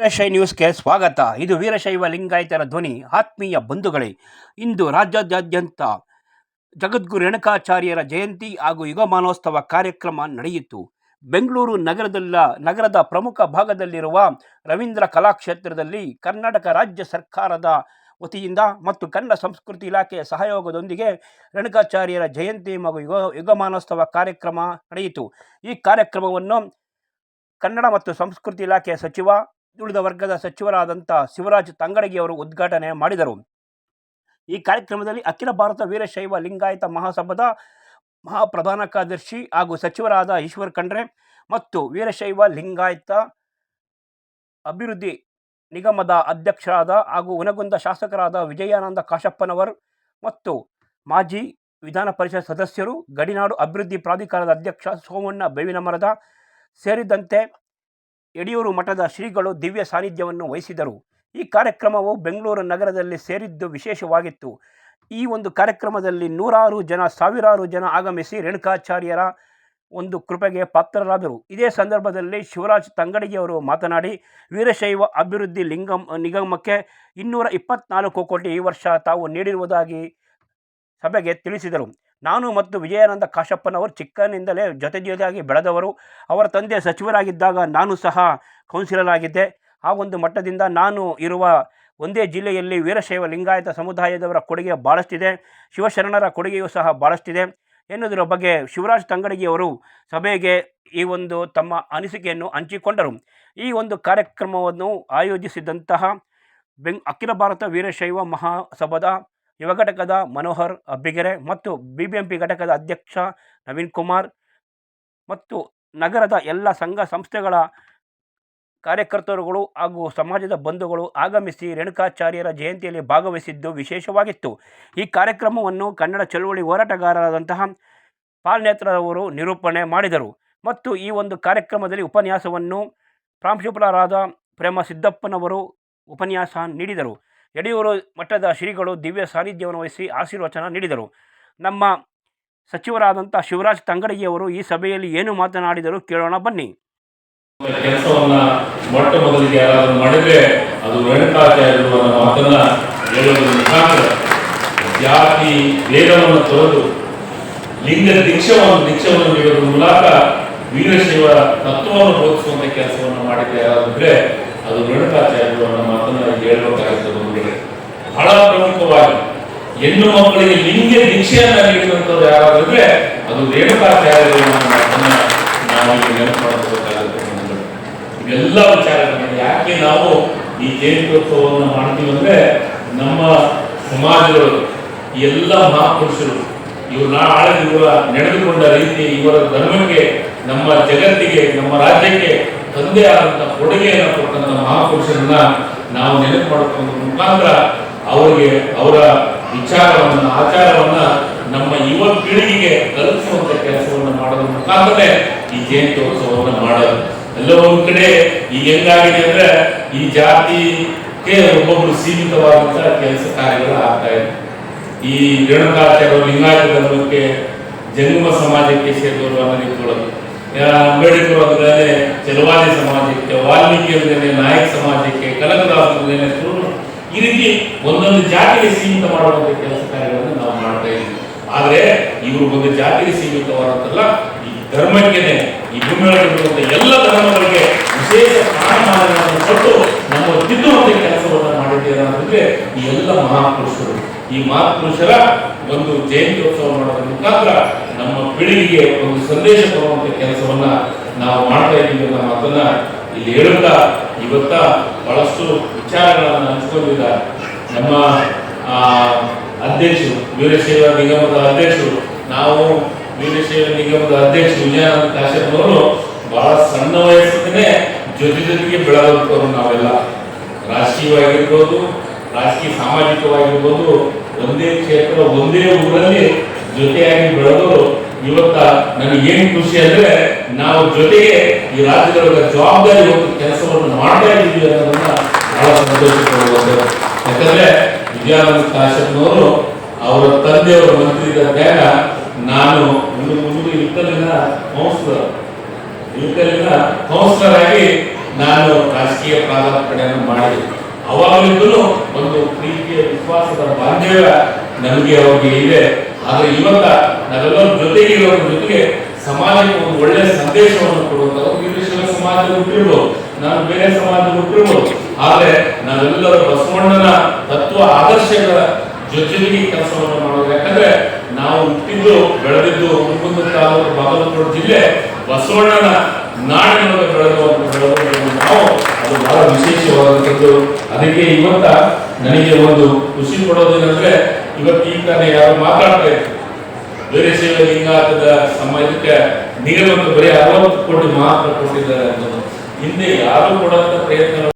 ವೀರಶೈ ನ್ಯೂಸ್ಗೆ ಸ್ವಾಗತ. ಇದು ವೀರಶೈವ ಲಿಂಗಾಯತರ ಧ್ವನಿ. ಆತ್ಮೀಯ ಬಂಧುಗಳೇ, ಇಂದು ರಾಜ್ಯಾದ್ಯಂತ ಜಗದ್ಗುರು ರೇಣುಕಾಚಾರ್ಯರ ಜಯಂತಿ ಹಾಗೂ ಯುಗಮಾನೋತ್ಸವ ಕಾರ್ಯಕ್ರಮ ನಡೆಯಿತು. ಬೆಂಗಳೂರು ನಗರದಲ್ಲ, ನಗರದ ಪ್ರಮುಖ ಭಾಗದಲ್ಲಿರುವ ರವೀಂದ್ರ ಕಲಾಕ್ಷೇತ್ರದಲ್ಲಿ ಕರ್ನಾಟಕ ರಾಜ್ಯ ಸರ್ಕಾರದ ವತಿಯಿಂದ ಮತ್ತು ಕನ್ನಡ ಸಂಸ್ಕೃತಿ ಇಲಾಖೆಯ ಸಹಯೋಗದೊಂದಿಗೆ ರೇಣುಕಾಚಾರ್ಯರ ಜಯಂತಿ ಹಾಗೂ ಯುಗ ಯುಗಮಾನೋತ್ಸವ ಕಾರ್ಯಕ್ರಮ ನಡೆಯಿತು. ಈ ಕಾರ್ಯಕ್ರಮವನ್ನು ಕನ್ನಡ ಮತ್ತು ಸಂಸ್ಕೃತಿ ಇಲಾಖೆಯ ಸಚಿವ ಉಳಿದ ವರ್ಗದ ಸಚಿವರಾದಂಥ ಶಿವರಾಜ್ ತಂಗಡಗಿಯವರು ಉದ್ಘಾಟನೆ ಮಾಡಿದರು. ಈ ಕಾರ್ಯಕ್ರಮದಲ್ಲಿ ಅಖಿಲ ಭಾರತ ವೀರಶೈವ ಲಿಂಗಾಯತ ಮಹಾಸಭಾದ ಮಹಾಪ್ರಧಾನ ಕಾರ್ಯದರ್ಶಿ ಹಾಗೂ ಸಚಿವರಾದ ಈಶ್ವರ್ ಖಂಡ್ರೆ ಮತ್ತು ವೀರಶೈವ ಲಿಂಗಾಯತ ಅಭಿವೃದ್ಧಿ ನಿಗಮದ ಅಧ್ಯಕ್ಷರಾದ ಹಾಗೂ ಉನಗುಂದ ಶಾಸಕರಾದ ವಿಜಯಾನಂದ ಕಾಶಪ್ಪನವರ್ ಮತ್ತು ಮಾಜಿ ವಿಧಾನ ಪರಿಷತ್ ಸದಸ್ಯರು ಗಡಿನಾಡು ಅಭಿವೃದ್ಧಿ ಪ್ರಾಧಿಕಾರದ ಅಧ್ಯಕ್ಷ ಸೋಮಣ್ಣ ಬೇವಿನ ಮರದ ಸೇರಿದಂತೆ ಯಡಿಯೂರು ಮಠದ ಶ್ರೀಗಳು ದಿವ್ಯ ಸಾನ್ನಿಧ್ಯವನ್ನು ವಹಿಸಿದರು. ಈ ಕಾರ್ಯಕ್ರಮವು ಬೆಂಗಳೂರು ನಗರದಲ್ಲಿ ಸೇರಿದ್ದು ವಿಶೇಷವಾಗಿತ್ತು. ಈ ಒಂದು ಕಾರ್ಯಕ್ರಮದಲ್ಲಿ ನೂರಾರು ಜನ, ಸಾವಿರಾರು ಜನ ಆಗಮಿಸಿ ರೇಣುಕಾಚಾರ್ಯರ ಒಂದು ಕೃಪೆಗೆ ಪಾತ್ರರಾದರು. ಇದೇ ಸಂದರ್ಭದಲ್ಲಿ ಶಿವರಾಜ್ ತಂಗಡಿಗೆಯವರು ಮಾತನಾಡಿ, ವೀರಶೈವ ಅಭಿವೃದ್ಧಿ ಲಿಂಗಂ, ನಿಗಮಕ್ಕೆ ಇನ್ನೂರ ಇಪ್ಪತ್ನಾಲ್ಕು ಕೋಟಿ ಈ ವರ್ಷ ತಾವು ನೀಡಿರುವುದಾಗಿ ಸಭೆಗೆ ತಿಳಿಸಿದರು. ನಾನು ಮತ್ತು ವಿಜಯಾನಂದ ಕಾಶಪ್ಪನವರು ಚಿಕ್ಕನಿಂದಲೇ ಜೊತೆ ಜೊತೆಯಾಗಿ ಬೆಳೆದವರು. ಅವರ ತಂದೆ ಸಚಿವರಾಗಿದ್ದಾಗ ನಾನು ಸಹ ಕೌನ್ಸಿಲರ್ ಆಗಿದ್ದೆ ಆ ಒಂದು ಮಟ್ಟದಿಂದ ನಾನು ಇರುವ ಒಂದೇ ಜಿಲ್ಲೆಯಲ್ಲಿ ವೀರಶೈವ ಲಿಂಗಾಯತ ಸಮುದಾಯದವರ ಕೊಡುಗೆ ಭಾಳಷ್ಟಿದೆ ಶಿವಶರಣರ ಕೊಡುಗೆಯೂ ಸಹ ಭಾಳಷ್ಟಿದೆ ಎನ್ನುವುದರ ಬಗ್ಗೆ ಶಿವರಾಜ್ ತಂಗಡಗಿಯವರು ಸಭೆಗೆ ಈ ಒಂದು ತಮ್ಮ ಅನಿಸಿಕೆಯನ್ನು ಹಂಚಿಕೊಂಡರು. ಈ ಒಂದು ಕಾರ್ಯಕ್ರಮವನ್ನು ಆಯೋಜಿಸಿದಂತಹ ಬೆಂಗ್, ಅಖಿಲ ಭಾರತ ವೀರಶೈವ ಮಹಾಸಭಾದ ಯುವ ಘಟಕದ ಮನೋಹರ್ ಅಬ್ಬಿಗೆರೆ ಮತ್ತು ಬಿ ಬಿ ಎಂ ಪಿ ಘಟಕದ ಅಧ್ಯಕ್ಷ ನವೀನ್ ಕುಮಾರ್ ಮತ್ತು ನಗರದ ಎಲ್ಲ ಸಂಘ ಸಂಸ್ಥೆಗಳ ಕಾರ್ಯಕರ್ತರುಗಳು ಹಾಗೂ ಸಮಾಜದ ಬಂಧುಗಳು ಆಗಮಿಸಿ ರೇಣುಕಾಚಾರ್ಯರ ಜಯಂತಿಯಲ್ಲಿ ಭಾಗವಹಿಸಿದ್ದು ವಿಶೇಷವಾಗಿತ್ತು. ಈ ಕಾರ್ಯಕ್ರಮವನ್ನು ಕನ್ನಡ ಚಳುವಳಿ ಹೋರಾಟಗಾರರಾದಂತಹ ಪಾಲ್ನೇತ್ರರವರು ನಿರೂಪಣೆ ಮಾಡಿದರು ಮತ್ತು ಈ ಒಂದು ಕಾರ್ಯಕ್ರಮದಲ್ಲಿ ಉಪನ್ಯಾಸವನ್ನು ಪ್ರಾಂಶುಪಾಲರಾದ ಪ್ರೇಮ ಸಿದ್ದಪ್ಪನವರು ಉಪನ್ಯಾಸ ನೀಡಿದರು. ಯಡಿಯೂರು ಮಠದ ಶ್ರೀಗಳು ದಿವ್ಯ ಸಾನ್ನಿಧ್ಯವನ್ನು ವಹಿಸಿ ಆಶೀರ್ವಚನ ನೀಡಿದರು. ನಮ್ಮ ಸಚಿವರಾದಂಥ ಶಿವರಾಜ್ ತಂಗಡಿಗೆಯವರು ಈ ಸಭೆಯಲ್ಲಿ ಏನು ಮಾತನಾಡಿದರು ಕೇಳೋಣ ಬನ್ನಿ. ಕೆಲಸವನ್ನ ಮೊಟ್ಟ ಮೊದಲಿಗೆ ಯಾರಾದರೂ ಮಾಡಿದ್ರೆ ಅದು ರೇಣುಕಾಚಾರ್ಯರು ಅನ್ನೋ ಮಾತನ್ನ ಹೇಳೋದ್ರ ಮುಖಾಂತರ ಜಾತಿ ಭೇದವನ್ನು ತೊರೆದು ಲಿಂಗ ದೀಕ್ಷವನ್ನು ದೀಕ್ಷವನ್ನು ನೀಡೋದ್ರ ಮೂಲಕ ವೀರಶೈವ ತತ್ವವನ್ನು ಬೋಧಿಸುವಂತ ಕೆಲಸವನ್ನು ಮಾಡಿದ್ರೆ ಯಾರಾದ್ರೆ ಅದು ರೇಣುಕಾಚಾರ್ಯರು ನಮ್ಮ ಮಾತನ್ನ ಹೇಳಬೇಕಾಗುತ್ತೆ ಬಂಧುಗಳೇ ಬಹಳ ಪ್ರಮುಖವಾಗಿ. ಹೆಣ್ಣು ಮಕ್ಕಳಿಗೆ ಲಿಂಗ ದೀಕ್ಷೆಯನ್ನ ನೀಡುವಂಥದ್ದು ಯಾರಾದ್ರೆ ಅದು ರೇಣುಕಾಚಾರ್ಯರು ಅನ್ನೋ ಮಾತನ್ನ ನಾವು ನೆನಪು ಮಾಡ್ಕೋಬೇಕಾಗುತ್ತೆ ಬಂಧುಗಳೇ. ಇವೆಲ್ಲ ವಿಚಾರಗಳನ್ನು ಯಾಕೆ ನಾವು ಈ ಜಯಂತ್ಯೋತ್ಸವವನ್ನು ಮಾಡ್ತೀವಿ ಅಂದ್ರೆ ನಮ್ಮ ಸಮಾಜಗಳು ಎಲ್ಲ ಮಹಾಪುರುಷರು, ಇವರು ಇವರ ನಡೆದುಕೊಂಡ ರೀತಿ ಇವರ ಧರ್ಮಕ್ಕೆ, ನಮ್ಮ ಜಗತ್ತಿಗೆ, ನಮ್ಮ ರಾಜ್ಯಕ್ಕೆ ತಂದೆ ಆದಂಥ ಕೊಡುಗೆಯನ್ನು ಕೊಟ್ಟಂಥ ಮಹಾಪುರುಷರನ್ನ ನಾವು ನೆನಪು ಮಾಡ್ಕೊಂಡು ಮುಖಾಂತರ ಅವರಿಗೆ ಅವರ ವಿಚಾರವನ್ನ ಆಚಾರವನ್ನ ನಮ್ಮ ಯುವ ಪೀಳಿಗೆಗೆ ತಲುಪಿಸುವಂತ ಕೆಲಸವನ್ನು ಮಾಡೋದ್ರ ಮುಖಾಂತರ ಈ ಜಯಂತ್ಯೋತ್ಸವವನ್ನು ಮಾಡೋದು. ಎಲ್ಲೋ ಕಡೆ ಈಗ ಹೆಂಗಾಗಿದೆ ಅಂದ್ರೆ ಈ ಜಾತಿಗೆ ಒಬ್ಬೊಬ್ರು ಸೀಮಿತವಾದಂಥ ಕೆಲಸ ಕಾರ್ಯಗಳು ಆಗ್ತಾ ಇದೆ. ಈ ರೇಣುಕಾಚಾರ್ಯರು ಲಿಂಗಾಯತ ಧರ್ಮಕ್ಕೆ ಜನ್ಮ ಸಮಾಜಕ್ಕೆ ಸೇರಿದವರು ಅನ್ನೋ ಆ, ಅಂಬೇಡ್ಕರ್ ಅಂದ್ರೆ ಚಲವಾದಿ ಸಮಾಜಕ್ಕೆ, ವಾಲ್ಮೀಕಿ ಅಂದ್ರೆ ನಾಯಕ್ ಸಮಾಜಕ್ಕೆ, ಕನಕದಾಸ. ಈ ರೀತಿ ಒಂದೊಂದು ಜಾತಿಗೆ ಸೀಮಿತ ಮಾಡುವಂತಹ ಕೆಲಸ ಕಾರ್ಯಗಳನ್ನು ನಾವು ಮಾಡ್ತಾ ಇದ್ದೀವಿ ಆದ್ರೆ ಇವರು ಒಂದು ಜಾತಿಗೆ ಸೀಮಿತವಾದಂತಲ್ಲ ಈ ಧರ್ಮಕ್ಕೆನೆ, ಈ ಭೂಮಿಯೊಳಗಿರುವಂತ ಎಲ್ಲ ಧರ್ಮಗಳಿಗೆ ವಿಶೇಷ ಸ್ಥಾನಮಾನಗಳನ್ನು ಕೊಟ್ಟು ನಮ್ಮ ತಿದ್ದುವಂತ ಕೆಲಸವನ್ನು ಮಾಡಿದ್ದೇನೆ ಅಂತಂದ್ರೆ ಈ ಎಲ್ಲ ಮಹಾಪುರುಷರು ಈ ಮಹಾಪುರುಷರ ಒಂದು ಜಯಂತ್ಯೋತ್ಸವ ಮಾಡೋದ್ರ ಮುಖಾಂತರ ನಮ್ಮ ಪೀಳಿಗೆಗೆ ಒಂದು ಸಂದೇಶ ಕೊಡುವಂತ ಕೆಲಸವನ್ನ ನಾವು ಮಾಡ್ತಾ ಇದ್ದೀವಿ ಅನ್ನೋ ಮಾತನ್ನ ಇಲ್ಲಿ ಹೇಳುತ್ತಾ ಇವತ್ತ ಬಹಳಷ್ಟು ವಿಚಾರಗಳನ್ನು ಹಂಚಿಕೊಂಡಿದ್ದ ನಮ್ಮ ಆ, ಅಧ್ಯಕ್ಷರು ವೀರಶೈವ ನಿಗಮದ ಅಧ್ಯಕ್ಷರು ನಾವು ವೀರಶೈವ ನಿಗಮದ ಅಧ್ಯಕ್ಷ ವಿಜಯಾನಂದ ಕಾಶ್ಯಪ್ನವರು ಬಹಳ ಸಣ್ಣ ವಯಸ್ಸಿನೇ ಜೊತೆ ಜೊತೆಗೆ ಬೆಳೆದಂಥವ್ರು ನಾವೆಲ್ಲ. ರಾಷ್ಟ್ರೀಯವಾಗಿರ್ಬೋದು ರಾಜಕೀಯ ಸಾಮಾಜಿಕವಾಗಿರ್ಬೋದು ಒಂದೇ ಕ್ಷೇತ್ರ ಒಂದೇ ಊರಲ್ಲಿ ಜೊತೆಯಾಗಿ ಬೆಳೆದು ಇವತ್ತ ನನಗೆ ಏನು ಖುಷಿ ಅಂದ್ರೆ ನಾವು ಜೊತೆಗೆ ಈ ರಾಜ್ಯದೊಳಗ ಜವಾಬ್ದಾರಿ ಒಂದು ಕೆಲಸವನ್ನು ಮಾಡ್ತಾ ಇದ್ದೀವಿ ಅನ್ನೋದನ್ನ ಬಹಳ ಸಂತೋಷ ಪಡುವಂಥದ್ದು ಯಾಕಂದ್ರೆ ವಿದ್ಯಾನಂದ ಕಾಶ್ಯಪ್ನವರು ಅವರ ತಂದೆಯವರ ಮಂತ್ರಿ ಇದ್ದಾಗ ನಾನು ಒಂದು ಮುಂದೆ ಇತ್ತಲಿನ ಕೌನ್ಸಿಲರ್ ಇಳಕಲ್ಲಿನ ಕೌನ್ಸಿಲರ್ ಆಗಿ ನಾನು ರಾಜಕೀಯ ಪ್ರಾಧಾನ್ಯತೆಯನ್ನು ಮಾಡಿದೆ. ಅವಾಗಲಿಂದಲೂ ಒಂದು ಪ್ರೀತಿಯ ವಿಶ್ವಾಸದ ಬಾಂಧವ್ಯ ನಮಗೆ ಅವರಿಗೆ ಇದೆ. ಆದ್ರೆ ಇವತ್ತ ನಾವೆಲ್ಲರ ಜೊತೆಗೆ ಇರೋದ್ರ ಜೊತೆಗೆ ಸಮಾಜಕ್ಕೆ ಒಂದು ಒಳ್ಳೆಯ ಸಂದೇಶವನ್ನು ಕೊಡುವಂತ ವೀರಶೈವ ಸಮಾಜ ಹುಟ್ಟಿರ್ಬೋದು. ನಾನು ಬೇರೆ ಸಮಾಜ ಹುಟ್ಟಿರ್ಬೋದು. ಆದ್ರೆ ನಾವೆಲ್ಲರೂ ಬಸವಣ್ಣನ ತತ್ವ ಆದರ್ಶಗಳ ಜೊತೆಗೆ ಕೆಲಸವನ್ನು ಮಾಡೋದು. ಯಾಕಂದ್ರೆ ನಾವು ಹುಟ್ಟಿದ್ದು, ಬೆಳೆದಿದ್ದು ಹುಣಗುಂದ ತಾಲೂಕು ಬಾಗಲಕೋಟೆ ಜಿಲ್ಲೆ ಬಸವಣ್ಣನ ನಾಡಿನೊಳಗೆ ಬೆಳೆದು ಅಂತ ಹೇಳೋದು. ನಾವು ಅದು ಬಹಳ ವಿಶೇಷವಾದಂಥದ್ದು. ಅದಕ್ಕೆ ಇವತ್ತ ನನಗೆ ಒಂದು ಖುಷಿ ಕೊಡೋದೇನಂದ್ರೆ ಇವತ್ತು ಈ ತಾನೇ ಯಾರು ಮಾತಾಡ್ತಾ ಬೇರೆ ವೀರಶೈವ ಲಿಂಗಾತದ ಸಮಾಜಕ್ಕೆ ನೀರು ಬರೀ ಅರವತ್ತು ಕೋಟಿ ಮಾತ್ರ ಕೊಟ್ಟಿದ್ದಾರೆ ಅನ್ನೋದು ಹಿಂದೆ ಯಾರು ಕೊಡುವಂತ ಪ್ರಯತ್ನ